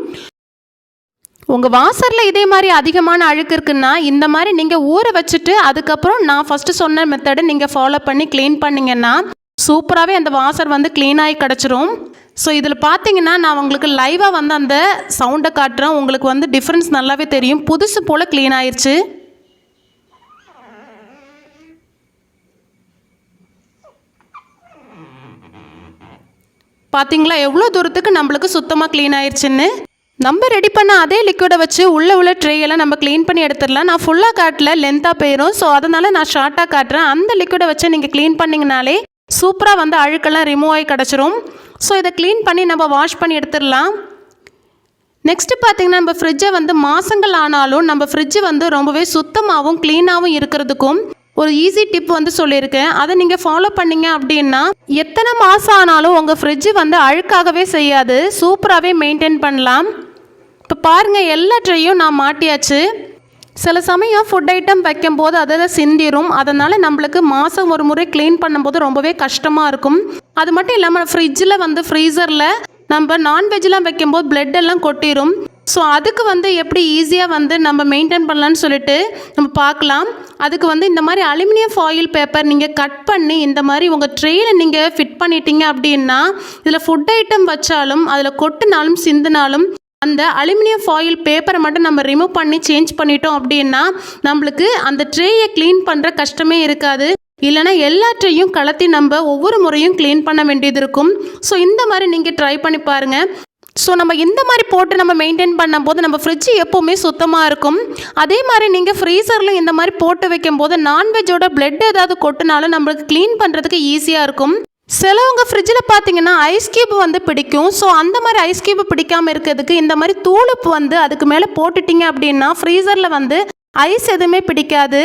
உங்கள் வாசரில் இதே மாதிரி அதிகமான அழுக்கு இருக்குன்னா இந்த மாதிரி நீங்கள் ஊற வச்சுட்டு அதுக்கப்புறம் நான் ஃபஸ்ட்டு சொன்ன மெத்தடை நீங்கள் ஃபாலோ பண்ணி க்ளீன் பண்ணிங்கன்னா சூப்பராகவே அந்த வாசர் வந்து க்ளீனாகி கிடச்சிரும். ஸோ இதில் பார்த்தீங்கன்னா நான் உங்களுக்கு லைவாக வந்து அந்த சவுண்டை காட்டுறேன். உங்களுக்கு வந்து டிஃப்ரென்ஸ் நல்லாவே தெரியும். புதுசு போல் க்ளீன் ஆயிடுச்சு பார்த்தீங்களா எவ்வளோ தூரத்துக்கு நம்மளுக்கு சுத்தமாக க்ளீன் ஆயிடுச்சுன்னு நம்ம ரெடி பண்ண அதே லிக்விடை வச்சு உள்ளே உள்ள ட்ரேயெல்லாம் நம்ம க்ளீன் பண்ணி எடுத்துடலாம். நான் ஃபுல்லாக காட்டல லென்த்தாக போயிடும் ஸோ அதனால் நான் ஷார்ட்டாக காட்டுறேன். அந்த லிக்விடை வச்சு நீங்கள் க்ளீன் பண்ணிங்கனாலே சூப்பராக வந்து அழுக்கெல்லாம் ரிமூவ் ஆகி கிடச்சிரும். ஸோ இதை க்ளீன் பண்ணி நம்ம வாஷ் பண்ணி எடுத்துடலாம். நெக்ஸ்ட்டு பார்த்தீங்கன்னா நம்ம ஃப்ரிட்ஜை வந்து மாதங்கள் ஆனாலும் நம்ம ஃப்ரிட்ஜு வந்து ரொம்பவே சுத்தமாகவும் க்ளீனாகவும் இருக்கிறதுக்கும் ஒரு ஈஸி டிப் வந்து சொல்லியிருக்கேன். அதை நீங்கள் ஃபாலோ பண்ணீங்க அப்படின்னா எத்தனை மாதம் ஆனாலும் உங்கள் ஃப்ரிட்ஜு வந்து அழுக்காகவே செய்யாது. சூப்பராகவே மெயின்டைன் பண்ணலாம். இப்போ பாருங்கள் எல்லா ட்ரையும் நான் மாட்டியாச்சு. சில சமயம் ஃபுட் ஐட்டம் வைக்கும்போது அதில் சிந்திரும். அதனால் நம்மளுக்கு மாதம் ஒரு முறை க்ளீன் பண்ணும்போது ரொம்பவே கஷ்டமாக இருக்கும். அது மட்டும் இல்லாமல் ஃப்ரிட்ஜில் வந்து ஃப்ரீசரில் நம்ம நான்வெஜ்லாம் வைக்கும்போது பிளட் எல்லாம் கொட்டிடும் ஸோ அதுக்கு வந்து எப்படி ஈஸியாக வந்து நம்ம மெயின்டைன் பண்ணலான்னு சொல்லிட்டு நம்ம பார்க்கலாம். அதுக்கு வந்து இந்த மாதிரி அலுமினியம் ஃபாயில் பேப்பர் நீங்கள் கட் பண்ணி இந்த மாதிரி உங்கள் ட்ரெயினை நீங்கள் ஃபிட் பண்ணிட்டீங்க அப்படின்னா இதில் ஃபுட் ஐட்டம் வச்சாலும் அதில் கொட்டினாலும் சிந்தினாலும் அந்த அலுமினியம் ஃபாயில் பேப்பரை மட்டும் நம்ம ரிமூவ் பண்ணி சேஞ்ச் பண்ணிட்டோம் அப்படின்னா நம்மளுக்கு அந்த ட்ரேயை க்ளீன் பண்ணுற கஷ்டமே இருக்காது. இல்லைனா எல்லா கலத்தி நம்ம ஒவ்வொரு முறையும் க்ளீன் பண்ண வேண்டியது இருக்கும். ஸோ இந்த மாதிரி நீங்கள் ட்ரை பண்ணி பாருங்கள் ஸோ நம்ம இந்த மாதிரி போட்டு நம்ம மெயின்டைன் பண்ணும்போது நம்ம ஃப்ரிட்ஜ் எப்போவுமே சுத்தமாக இருக்கும். அதே மாதிரி நீங்கள் ஃப்ரீசரில் இந்த மாதிரி போட்டு வைக்கும்போது நான்வெஜ்ஜோட பிளட் ஏதாவது கொட்டினாலும் நம்மளுக்கு க்ளீன் பண்ணுறதுக்கு ஈஸியாக இருக்கும். சிலவங்க ஃப்ரிட்ஜில் பார்த்தீங்கன்னா ஐஸ் கியூப் வந்து பிடிக்கும். ஸோ அந்த மாதிரி ஐஸ் கியூப் பிடிக்காமல் இருக்கிறதுக்கு இந்த மாதிரி தூளுப்பு வந்து அதுக்கு மேலே போட்டுட்டீங்க அப்படின்னா ஃப்ரீசரில் வந்து ஐஸ் எதுவுமே பிடிக்காது.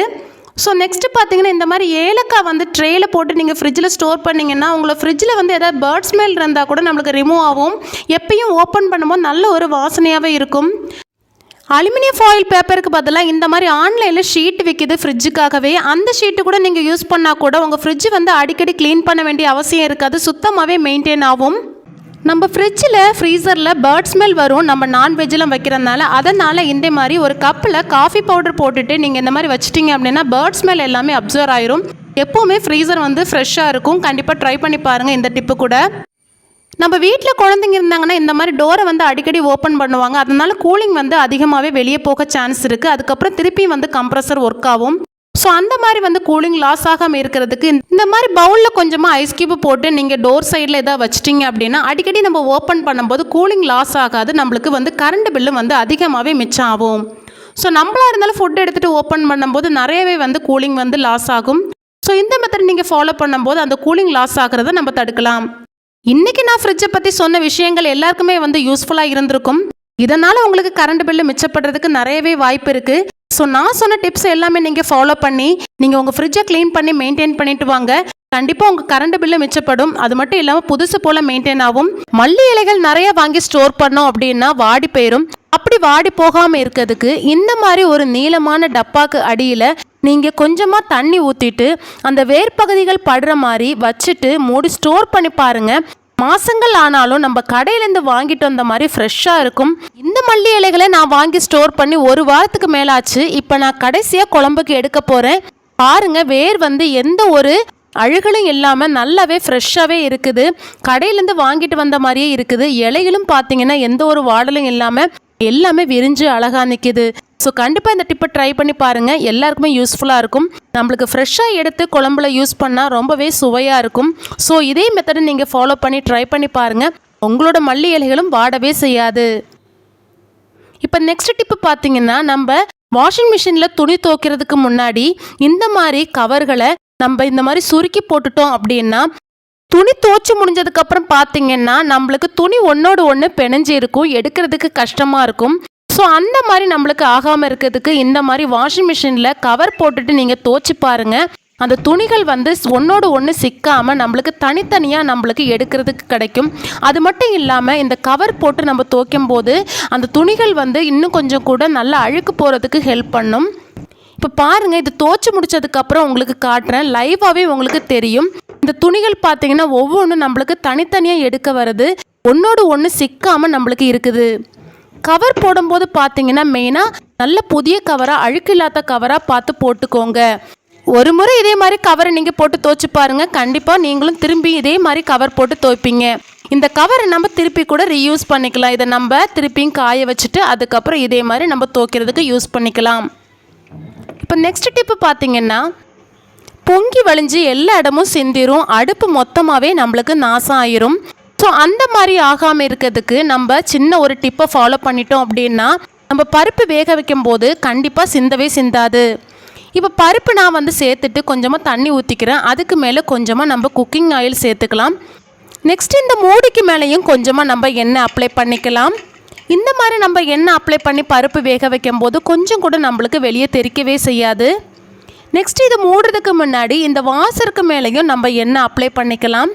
ஸோ நெக்ஸ்ட்டு பார்த்தீங்கன்னா இந்த மாதிரி ஏலக்காய் வந்து ட்ரேயில் போட்டு நீங்கள் ஃப்ரிட்ஜில் ஸ்டோர் பண்ணிங்கன்னா உங்களை ஃப்ரிட்ஜில் வந்து ஏதாவது பேர்ட் ஸ்மெல் இருந்தால் கூட நம்மளுக்கு ரிமூவ் ஆகும். எப்பயும் ஓப்பன் பண்ணும்போது நல்ல ஒரு வாசனையாகவே இருக்கும். அலுமினியம் ஃபாயில் பேப்பருக்கு பதிலாக இந்த மாதிரி ஆன்லைனில் ஷீட் விற்கிது ஃப்ரிட்ஜுக்காகவே அந்த ஷீட்டு கூட நீங்கள் யூஸ் பண்ணால் கூட உங்கள் ஃப்ரிட்ஜ் வந்து அடிக்கடி க்ளீன் பண்ண வேண்டிய அவசியம் இருக்காது. சுத்தமாகவே மெயின்டைன் ஆகும். நம்ம ஃப்ரிட்ஜில் ஃப்ரீசரில் பேர்ட் ஸ்மெல் வரும். நம்ம நான்வெஜ்லாம் வைக்கிறதுனால அதனால் இந்த மாதிரி ஒரு கப்பில் காஃபி பவுடர் போட்டுட்டு நீங்கள் இந்த மாதிரி வச்சிட்டிங்க அப்படின்னா பேர்ட் ஸ்மெல் எல்லாமே அப்சர்வ் ஆயிரும். எப்போவுமே ஃப்ரீசர் வந்து ஃப்ரெஷ்ஷாக இருக்கும். கண்டிப்பாக ட்ரை பண்ணி பாருங்கள் இந்த டிப்பு கூட. நம்ம வீட்டில் குழந்தைங்க இருந்தாங்கன்னா இந்த மாதிரி டோரை வந்து அடிக்கடி ஓப்பன் பண்ணுவாங்க. அதனால கூலிங் வந்து அதிகமாகவே வெளியே போக சான்ஸ் இருக்குது அதுக்கப்புறம் திருப்பியும் வந்து கம்ப்ரஸர் ஒர்க் ஆகும். ஸோ அந்த மாதிரி வந்து கூலிங் லாஸ் ஆகாமல் இருக்கிறதுக்கு இந்த மாதிரி பவுலில் கொஞ்சமாக ஐஸ் கியூப் போட்டு நீங்கள் டோர் சைடில் எதாவது வச்சிட்டிங்க அப்படின்னா அடிக்கடி நம்ம ஓப்பன் பண்ணும்போது கூலிங் லாஸ் ஆகாது. நம்மளுக்கு வந்து கரண்ட் பில்லு வந்து அதிகமாகவே மிச்சம் ஆகும் ஸோ நம்மளா இருந்தாலும் ஃபுட் எடுத்துகிட்டு ஓப்பன் பண்ணும்போது நிறையவே வந்து கூலிங் வந்து லாஸ் ஆகும். ஸோ இந்த மெத்தட் நீங்கள் ஃபாலோ பண்ணும்போது அந்த கூலிங் லாஸ் ஆகிறத நம்ம தடுக்கலாம். இன்றைக்கி நான் ஃப்ரிட்ஜை பற்றி சொன்ன விஷயங்கள் எல்லாருக்குமே வந்து யூஸ்ஃபுல்லாக இருந்திருக்கும். இதனால் உங்களுக்கு கரண்ட் பில்லு மிச்சப்படுறதுக்கு நிறையவே வாய்ப்பு இருக்குது ஸோ நான் சொன்ன டிப்ஸ் எல்லாமே நீங்கள் ஃபாலோ பண்ணி நீங்கள் உங்கள் ஃப்ரிட்ஜை க்ளீன் பண்ணி மெயின்டைன் பண்ணிட்டு வாங்க. கண்டிப்பாக உங்கள் கரண்ட் பில்லு மிச்சப்படும். அது மட்டும் இல்லாமல் புதுசு போல் மெயின்டைன் ஆகும். மல்லி இலைகள் நிறைய வாங்கி ஸ்டோர் பண்ணோம் அப்படின்னா வாடி போயிடும் அப்படி வாடி போகாமல் இருக்கிறதுக்கு இந்த மாதிரி ஒரு நீளமான டப்பாக்கு அடியில் நீங்கள் கொஞ்சமாக தண்ணி ஊற்றிட்டு அந்த வேர்ப்பகுதிகள் படுற மாதிரி வச்சுட்டு மூடி ஸ்டோர் பண்ணி பாருங்கள் மாசங்கள் ஆனாலும் நம்ம கடையிலேருந்து வாங்கிட்டு வந்த மாதிரி ஃப்ரெஷ்ஷாக இருக்கும். இந்த மல்லி இலைகளை நான் வாங்கி ஸ்டோர் பண்ணி ஒரு வாரத்துக்கு மேலாச்சு. இப்போ நான் கடைசியாக குழம்புக்கு எடுக்க போகிறேன் பாருங்க வேர் வந்து எந்த ஒரு அழுகலும் இல்லாமல் நல்லாவே ஃப்ரெஷ்ஷாகவே இருக்குது. கடையிலேருந்து வாங்கிட்டு வந்த மாதிரியே இருக்குது. இலைகளும் பார்த்தீங்கன்னா எந்த ஒரு வாடலும் இல்லாமல் எல்லாமே விரிஞ்சு அழகாக நிற்கிது ஸோ கண்டிப்பாக இந்த டிப்பை ட்ரை பண்ணி பாருங்கள் எல்லாருக்குமே யூஸ்ஃபுல்லாக இருக்கும். நம்மளுக்கு ஃப்ரெஷ்ஷாக எடுத்து குழம்புல யூஸ் பண்ணால் ரொம்பவே சுவையாக இருக்கும். ஸோ இதே மெத்தடை நீங்கள் ஃபாலோ பண்ணி ட்ரை பண்ணி பாருங்கள் உங்களோட மல்லி இலைகளும் வாடவே செய்யாது. இப்போ நெக்ஸ்ட் டிப்பு பார்த்தீங்கன்னா நம்ம வாஷிங் மிஷினில் துணி துவைக்கிறதுக்கு முன்னாடி இந்த மாதிரி கவர்களை நம்ம இந்த மாதிரி சுருக்கி போட்டுட்டோம் அப்படின்னா துணி துவச்சி முடிஞ்சதுக்கப்புறம் பார்த்தீங்கன்னா நம்மளுக்கு துணி ஒன்றோடு ஒன்று பிணைஞ்சு இருக்கும் எடுக்கிறதுக்கு கஷ்டமாக இருக்கும். ஸோ அந்த மாதிரி நம்மளுக்கு ஆகாமல் இருக்கிறதுக்கு இந்த மாதிரி வாஷிங் மிஷினில் கவர் போட்டுட்டு நீங்கள் துவச்சி பாருங்கள் அந்த துணிகள் வந்து ஒன்றோடு ஒன்று சிக்காமல் நம்மளுக்கு தனித்தனியாக நம்மளுக்கு எடுக்கிறதுக்கு கிடைக்கும். அது மட்டும் இல்லாமல் இந்த கவர் போட்டு நம்ம துவைக்கும் போது அந்த துணிகள் வந்து இன்னும் கொஞ்சம் கூட நல்லா அழுக்கு போகிறதுக்கு ஹெல்ப் பண்ணும். இப்போ பாருங்கள் இது தோச்சி முடித்ததுக்கப்புறம் உங்களுக்கு காட்டுறேன். லைவாகவே உங்களுக்கு தெரியும். இந்த துணிகள் பார்த்தீங்கன்னா ஒவ்வொன்றும் நம்மளுக்கு தனித்தனியாக எடுக்க வருது. ஒன்றோடு ஒன்று சிக்காமல் நம்மளுக்கு இருக்குது. கவர் போடும்போது பார்த்தீங்கன்னா மெயினாக நல்ல புதிய கவராக அழுக்கு இல்லாத கவராக பார்த்து போட்டுக்கோங்க. ஒரு முறை இதே மாதிரி கவரை நீங்கள் போட்டு துவைச்சு பாருங்கள் கண்டிப்பாக நீங்களும் திரும்பி இதே மாதிரி கவர் போட்டு துவைப்பீங்க. இந்த கவரை நம்ம திருப்பி கூட ரீயூஸ் பண்ணிக்கலாம். இதை நம்ம திருப்பியும் காய வச்சுட்டு அதுக்கப்புறம் இதே மாதிரி நம்ம துவைக்கிறதுக்கு யூஸ் பண்ணிக்கலாம். இப்போ நெக்ஸ்ட் டிப்பு பார்த்தீங்கன்னா பொங்கி வழிஞ்சு எல்லா இடமும் சிந்திரும் அடுப்பு மொத்தமாகவே நம்மளுக்கு நாசம் ஆயிரும் ஸோ அந்த மாதிரி ஆகாமல் இருக்கிறதுக்கு நம்ம சின்ன ஒரு டிப்பை ஃபாலோ பண்ணிட்டோம் அப்படின்னா நம்ம பருப்பு வேக வைக்கும் போது கண்டிப்பாக சிந்தவே சிந்தாது. இப்போ பருப்பு நான் வந்து சேர்த்துட்டு கொஞ்சமாக தண்ணி ஊற்றிக்கிறேன் அதுக்கு மேலே கொஞ்சமாக நம்ம குக்கிங் ஆயில் சேர்த்துக்கலாம். நெக்ஸ்ட் இந்த மூடிக்கு மேலேயும் கொஞ்சமாக நம்ம எண்ணெய் அப்ளை பண்ணிக்கலாம். இந்த மாதிரி நம்ம எண்ணெய் அப்ளை பண்ணி பருப்பு வேக வைக்கும் போது கொஞ்சம் கூட நம்மளுக்கு வெளியே தெரிக்கவே செய்யாது? நெக்ஸ்ட் இது மூடுறதுக்கு முன்னாடி இந்த வாசருக்கு மேலேயும் நம்ம எண்ணெய் அப்ளை பண்ணிக்கலாம்?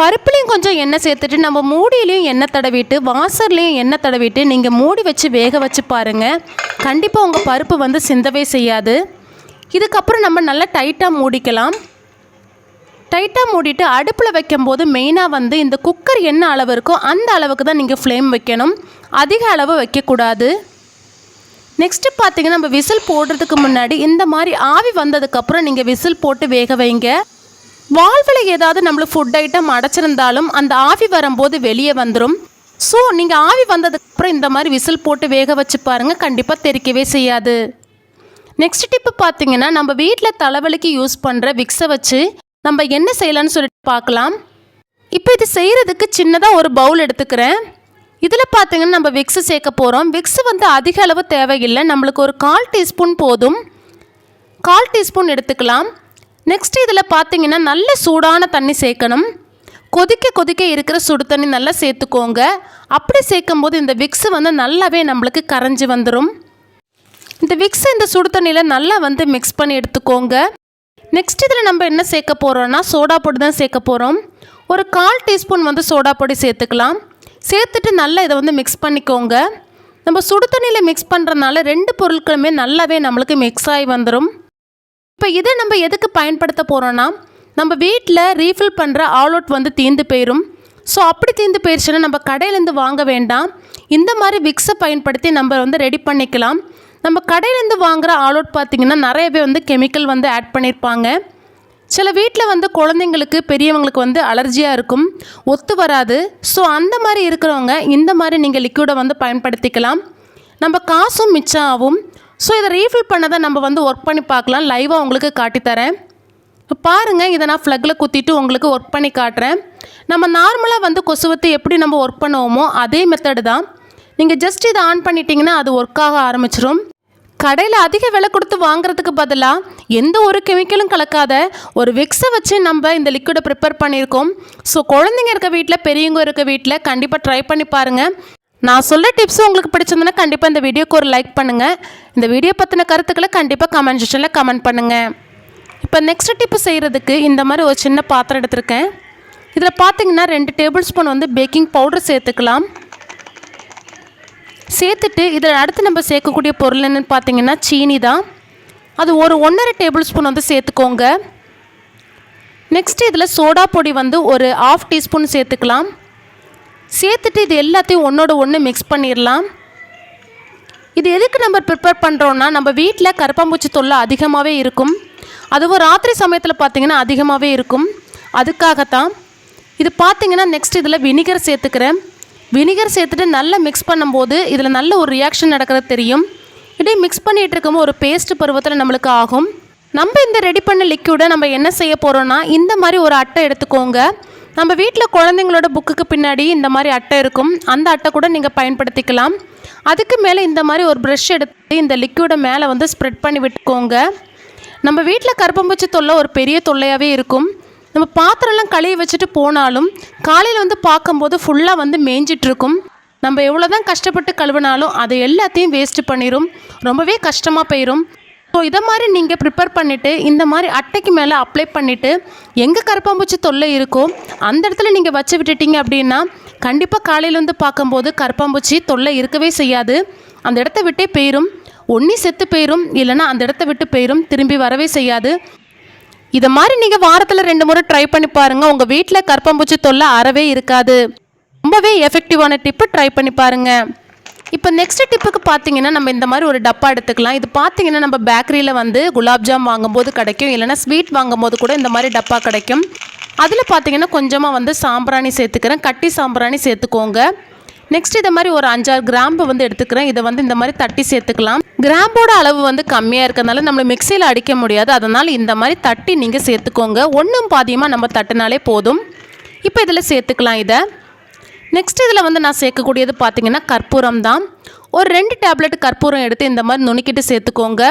பருப்புலேயும் கொஞ்சம் எண்ணெய் சேர்த்துட்டு நம்ம மூடியிலையும் எண்ணெய் தடவிட்டு வாசர்லேயும் எண்ணெய் தடவிட்டு நீங்கள் மூடி வச்சு வேக வச்சு பாருங்கள் கண்டிப்பாக உங்கள் பருப்பு வந்து சிந்தவே செய்யாது. இதுக்கப்புறம் நம்ம நல்லா டைட்டாக மூடிக்கலாம். டைட்டாக மூடிட்டு அடுப்பில் வைக்கும்போது மெயினாக வந்து இந்த குக்கர் என்ன அளவு இருக்கோ அந்த அளவுக்கு தான் நீங்கள் ஃப்ளேம் வைக்கணும். அதிக அளவு வைக்கக்கூடாது. நெக்ஸ்ட்டு பார்த்தீங்கன்னா நம்ம விசில் போடுறதுக்கு முன்னாடி இந்த மாதிரி ஆவி வந்ததுக்கப்புறம் நீங்கள் விசில் போட்டு வேக வைங்க. வால்வில் ஏதாவது நம்மளுக்கு ஃபுட் ஐட்டம் அடைச்சிருந்தாலும் அந்த ஆவி வரும்போது வெளியே வந்துடும் ஸோ நீங்கள் ஆவி வந்ததுக்கப்புறம் இந்த மாதிரி விசில் போட்டு வேக வச்சு பாருங்கள் கண்டிப்பாக தெரிக்கவே செய்யாது. நெக்ஸ்ட் டிப்பு பார்த்தீங்கன்னா நம்ம வீட்டில் தலைவலிக்கு யூஸ் பண்ணுற விக்ஸை வச்சு நம்ம என்ன செய்யலாம்னு சொல்லிட்டு பார்க்கலாம். இப்போ இது செய்கிறதுக்கு சின்னதாக ஒரு பவுல் எடுத்துக்கிறேன். இதில் பார்த்தீங்கன்னா நம்ம விக்ஸு சேர்க்க போகிறோம் விக்ஸு வந்து அதிக அளவு தேவையில்லை. நம்மளுக்கு ஒரு கால் டீஸ்பூன் போதும். கால் டீஸ்பூன் எடுத்துக்கலாம். நெக்ஸ்ட் இதில் பார்த்தீங்கன்னா நல்ல சூடான தண்ணி சேர்க்கணும். கொதிக்க கொதிக்க இருக்கிற சுடு தண்ணி நல்லா சேர்த்துக்கோங்க. அப்படி சேர்க்கும் போது இந்த விக்ஸு வந்து நல்லாவே நம்மளுக்கு கரைஞ்சி வந்துடும் இந்த விக்ஸ் இந்த சுடு தண்ணியில் நல்லா வந்து மிக்ஸ் பண்ணி எடுத்துக்கோங்க. நெக்ஸ்ட் இதில் நம்ம என்ன சேர்க்க போகிறோம்னா சோடா பொடி தான் சேர்க்க போகிறோம் ஒரு கால் டீஸ்பூன் வந்து சோடா பொடி சேர்த்துக்கலாம். சேர்த்துட்டு நல்லா இதை வந்து மிக்ஸ் பண்ணிக்கோங்க. நம்ம சுடு தண்ணியில் மிக்ஸ் பண்ணுறதுனால ரெண்டு பொருட்களுமே நல்லாவே நம்மளுக்கு மிக்ஸ் ஆகி வந்துடும் இப்போ இதை நம்ம எதுக்கு பயன்படுத்த போகிறோன்னா நம்ம வீட்டில் ரீஃபில் பண்ணுற ஆல் அவுட் வந்து தீந்து போயிடும் ஸோ அப்படி தீந்து போயிடுச்சுன்னா நம்ம கடையிலேருந்து வாங்க வேண்டாம். இந்த மாதிரி விக்ஸை பயன்படுத்தி நம்ம வந்து ரெடி பண்ணிக்கலாம். நம்ம கடையிலேருந்து வாங்குற ஆல் அவுட் பார்த்திங்கன்னா நிறையவே வந்து கெமிக்கல் வந்து ஆட் பண்ணியிருப்பாங்க. சில வீட்டில் வந்து குழந்தைங்களுக்கு பெரியவங்களுக்கு வந்து அலர்ஜியாக இருக்கும். ஒத்து வராது. ஸோ அந்த மாதிரி இருக்கிறவங்க இந்த மாதிரி நீங்கள் லிக்விடை வந்து பயன்படுத்திக்கலாம். நம்ம காசும் மிச்சம் ஆகும் ஸோ இதை ரீஃபில் பண்ணதை நம்ம வந்து ஒர்க் பண்ணி பார்க்கலாம். லைவாக உங்களுக்கு காட்டித்தரேன். இப்போ பாருங்கள் இதை நான் ஃப்ளக்கில் குத்திட்டு உங்களுக்கு ஒர்க் பண்ணி காட்டுறேன். நம்ம நார்மலாக வந்து கொசுவத்தை எப்படி நம்ம ஒர்க் பண்ணுவோமோ அதே மெத்தடு தான். நீங்கள் ஜஸ்ட் இதை ஆன் பண்ணிட்டீங்கன்னா அது ஒர்க் ஆக ஆரம்பிச்சிடும் கடையில் அதிக விலை கொடுத்து வாங்குறதுக்கு பதிலாக எந்த ஒரு கெமிக்கலும் கலக்காத ஒரு விக்ஸை வச்சு நம்ம இந்த லிக்விடை ப்ரிப்பேர் பண்ணியிருக்கோம். ஸோ குழந்தைங்க இருக்க வீட்டில் பெரியவங்க இருக்க வீட்டில் கண்டிப்பாக ட்ரை பண்ணி பாருங்கள் நான் சொல்ல டிப்ஸ் உங்களுக்கு பிடிச்சிருந்ததுன்னா கண்டிப்பாக இந்த வீடியோக்கு ஒரு லைக் பண்ணுங்கள் இந்த வீடியோ பற்றின கருத்துக்களை கண்டிப்பாக கமெண்ட் செக்ஷனில் கமெண்ட் பண்ணுங்கள் இப்போ நெக்ஸ்ட் டிப்பு செய்கிறதுக்கு இந்த மாதிரி ஒரு சின்ன பாத்திரம் எடுத்திருக்கேன். இதில் பார்த்தீங்கன்னா ரெண்டு டேபிள் ஸ்பூன் வந்து பேக்கிங் பவுடர் சேர்த்துக்கலாம். சேர்த்துட்டு இதில் அடுத்து நம்ம சேர்க்கக்கூடிய பொருள் என்னென்னு பார்த்தீங்கன்னா சீனி தான். அது ஒரு ஒன்றரை டேபிள் ஸ்பூன் வந்து சேர்த்துக்கோங்க. நெக்ஸ்ட் இதில் சோடா பொடி வந்து ஒரு ஆஃப் டீஸ்பூன் சேர்த்துக்கலாம். சேர்த்துட்டு இது எல்லாத்தையும் ஒன்றோட ஒன்று மிக்ஸ் பண்ணிடலாம். இது எதுக்கு நம்ம ப்ரிப்பேர் பண்ணுறோன்னா நம்ம வீட்டில் கருப்பாம்பூச்சி தொல்லை அதிகமாகவே இருக்கும். அதுவும் ராத்திரி சமயத்தில் பார்த்தீங்கன்னா அதிகமாகவே இருக்கும். அதுக்காகத்தான். இது பார்த்திங்கன்னா நெக்ஸ்ட் இதில் வினிகர் சேர்த்துக்கிறேன். வினிகர் சேர்த்துட்டு நல்லா மிக்ஸ் பண்ணும்போது இதில் நல்ல ஒரு ரியாக்ஷன் நடக்கிறது தெரியும். இதே மிக்ஸ் பண்ணிகிட்டு இருக்கும்போது ஒரு பேஸ்ட் பருவத்தில் நம்மளுக்கு ஆகும். நம்ம இந்த ரெடி பண்ண லிக்யூடை நம்ம என்ன செய்ய போகிறோன்னா இந்த மாதிரி ஒரு அட்டை எடுத்துக்கோங்க. நம்ம வீட்டில் குழந்தைங்களோட புக்குக்கு பின்னாடி இந்த மாதிரி அட்டை இருக்கும். அந்த அட்டை கூட நீங்கள் பயன்படுத்திக்கலாம். அதுக்கு மேலே இந்த மாதிரி ஒரு ப்ரஷ் எடுத்து இந்த லிக்யூடை மேலே வந்து ஸ்ப்ரெட் பண்ணி விட்டுக்கோங்க. நம்ம வீட்டில் கருப்பம்பூச்சி தொல்லை ஒரு பெரிய தொல்லையாகவே இருக்கும். நம்ம பாத்திரம்லாம் கழுவி வச்சுட்டு போனாலும் காலையில் வந்து பார்க்கும்போது ஃபுல்லாக வந்து மேய்ஞ்சிட்டு இருக்கும் நம்ம எவ்வளோ தான் கஷ்டப்பட்டு கழுவினாலும் அது எல்லாத்தையும் வேஸ்ட் பண்ணிடும் ரொம்பவே கஷ்டமாக போயிடும் ஸோ இதை மாதிரி நீங்கள் ப்ரிப்பேர் பண்ணிவிட்டு இந்த மாதிரி அட்டைக்கு மேலே அப்ளை பண்ணிவிட்டு எங்கே கருப்பாம்பூச்சி தொல்லை இருக்கோ அந்த இடத்துல நீங்கள் வச்சு விட்டுட்டீங்க அப்படின்னா கண்டிப்பாக காலையில் வந்து பார்க்கும்போது கருப்பாம்பூச்சி தொல்லை இருக்கவே செய்யாது. அந்த இடத்த விட்டே போயிடும் ஒன்றி செத்து போயிடும் இல்லைன்னா அந்த இடத்த விட்டு போயிடும் திரும்பி வரவே செய்யாது. இதை மாதிரி நீங்கள் வாரத்தில் ரெண்டு முறை ட்ரை பண்ணி பாருங்கள் உங்கள் வீட்டில் கற்பம்பூச்சி தொல்லை அறவே இருக்காது. ரொம்பவே எஃபெக்டிவான டிப்பு ட்ரை பண்ணி பாருங்கள் இப்போ நெக்ஸ்ட் டிப்புக்கு பார்த்தீங்கன்னா நம்ம இந்த மாதிரி ஒரு டப்பா எடுத்துக்கலாம். இது பார்த்தீங்கன்னா நம்ம பேக்கரியில் வந்து குலாப்ஜாம் வாங்கும்போது கிடைக்கும். இல்லைன்னா ஸ்வீட் வாங்கும்போது கூட இந்த மாதிரி டப்பா கிடைக்கும். அதில் பார்த்தீங்கன்னா கொஞ்சமாக வந்து சாம்பிராணி சேர்த்துக்கிறேன். கட்டி சாம்பிராணி சேர்த்துக்கோங்க. நெக்ஸ்ட் இதை மாதிரி ஒரு அஞ்சாறு கிராம்பு வந்து எடுத்துக்கிறேன். இதை வந்து இந்த மாதிரி தட்டி சேர்த்துக்கலாம். கிராம்போட அளவு வந்து கம்மியாக இருக்கிறதுனால நம்ம மிக்சியில் அடிக்க முடியாது. அதனால் இந்த மாதிரி தட்டி நீங்கள் சேர்த்துக்கோங்க. ஒன்றும் பாதியமாக நம்ம தட்டினாலே போதும். இப்போ இதில் சேர்த்துக்கலாம் இதை. நெக்ஸ்ட் இதில் வந்து நான் சேர்க்கக்கூடியது பார்த்தீங்கன்னா கற்பூரம் தான். ஒரு ரெண்டு டேப்லெட் கற்பூரம் எடுத்து இந்த மாதிரி நுணுக்கிட்டு சேர்த்துக்கோங்க.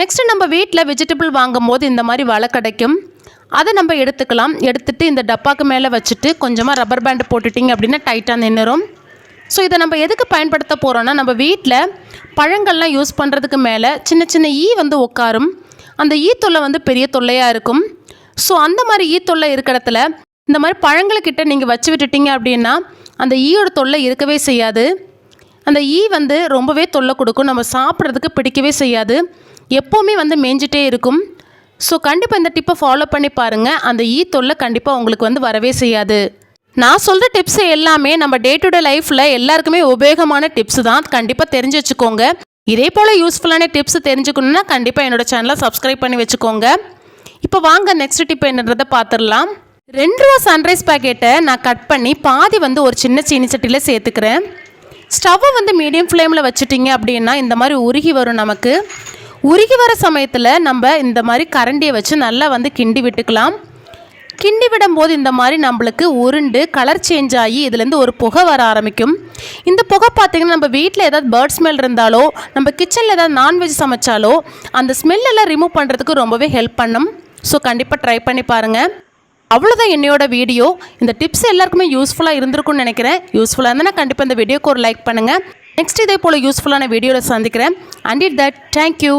நெக்ஸ்ட்டு நம்ம வீட்டில் வெஜிடபிள் வாங்கும்போது இந்த மாதிரி வலை கிடைக்கும். அதை நம்ம எடுத்துக்கலாம். எடுத்துகிட்டு இந்த டப்பாக்கு மேலே வச்சுட்டு கொஞ்சமாக ரப்பர் பேண்டு போட்டுட்டிங்க அப்படின்னா டைட்டாக நின்றுரும் ஸோ இதை நம்ம எதுக்கு பயன்படுத்த போகிறோன்னா நம்ம வீட்டில் பழங்கள்லாம் யூஸ் பண்ணுறதுக்கு மேலே சின்ன சின்ன ஈ வந்து உட்காரும் அந்த ஈ தொல்லை வந்து பெரிய தொல்லையாக இருக்கும். ஸோ அந்த மாதிரி ஈ தொல்லை இருக்கிற இடத்துல இந்த மாதிரி பழங்களுக்கிட்ட நீங்கள் வச்சு விட்டுட்டீங்க அப்படின்னா அந்த ஈயோட தொல்லை இருக்கவே செய்யாது. அந்த ஈ வந்து ரொம்பவே தொல்லை கொடுக்கும். நம்ம சாப்பிட்றதுக்கு பிடிக்கவே செய்யாது. எப்போவுமே வந்து மேய்ஞ்சிட்டே இருக்கும். ஸோ கண்டிப்பாக இந்த டிப்பை ஃபாலோ பண்ணி பாருங்கள் அந்த ஈ தொல்லை கண்டிப்பாக உங்களுக்கு வந்து வரவே செய்யாது. நான் சொல்கிற டிப்ஸ் எல்லாமே நம்ம டே டு டே லைஃப்பில் எல்லாருக்குமே உபயோகமான டிப்ஸ் தான். கண்டிப்பாக தெரிஞ்சு வச்சுக்கோங்க. இதே போல் யூஸ்ஃபுல்லான டிப்ஸ் தெரிஞ்சுக்கணுன்னா கண்டிப்பாக என்னோட சேனலை சப்ஸ்கிரைப் பண்ணி வச்சுக்கோங்க. இப்போ வாங்க நெக்ஸ்ட் டிப் என்னன்றதை பார்த்துடலாம் ரெண்டு ரூபா சன்ரைஸ் பேக்கெட்டை நான் கட் பண்ணி பாதி வந்து ஒரு சின்ன சீனி சட்டியில் சேர்த்துக்கிறேன். ஸ்டவ்வை வந்து மீடியம் ஃப்ளேமில் வச்சுட்டிங்க அப்படின்னா இந்த மாதிரி உருகி வரும் நமக்கு. உருகி வர சமயத்தில் நம்ம இந்த மாதிரி கரண்டியை வச்சு நல்லா வந்து கிண்டி விட்டுக்கலாம். கிண்டி விடும்போது இந்த மாதிரி நம்மளுக்கு உருண்டு கலர் சேஞ்ச் ஆகி இதுலேருந்து ஒரு புகை வர ஆரம்பிக்கும். இந்த புகை பார்த்திங்கன்னா நம்ம வீட்டில் ஏதாவது பேர்ட் ஸ்மெல் இருந்தாலோ நம்ம கிச்சனில் ஏதாவது நான்வெஜ் சமைச்சாலோ அந்த ஸ்மெல்லெல்லாம் ரிமூவ் பண்ணுறதுக்கு ரொம்பவே ஹெல்ப் பண்ணும். ஸோ கண்டிப்பாக ட்ரை பண்ணி பாருங்கள் அவ்வளோதான் என்னையோட வீடியோ இந்த டிப்ஸ் எல்லாருக்குமே யூஸ்ஃபுல்லாக இருந்திருக்கும்னு நினைக்கிறேன். யூஸ்ஃபுல்லாக இருந்தால் கண்டிப்பாக இந்த வீடியோக்கு ஒரு லைக் பண்ணுங்கள் நெக்ஸ்ட் இதே போல் யூஸ்ஃபுல்லான வீடியோவில் சந்திக்கிறேன். And it that thank you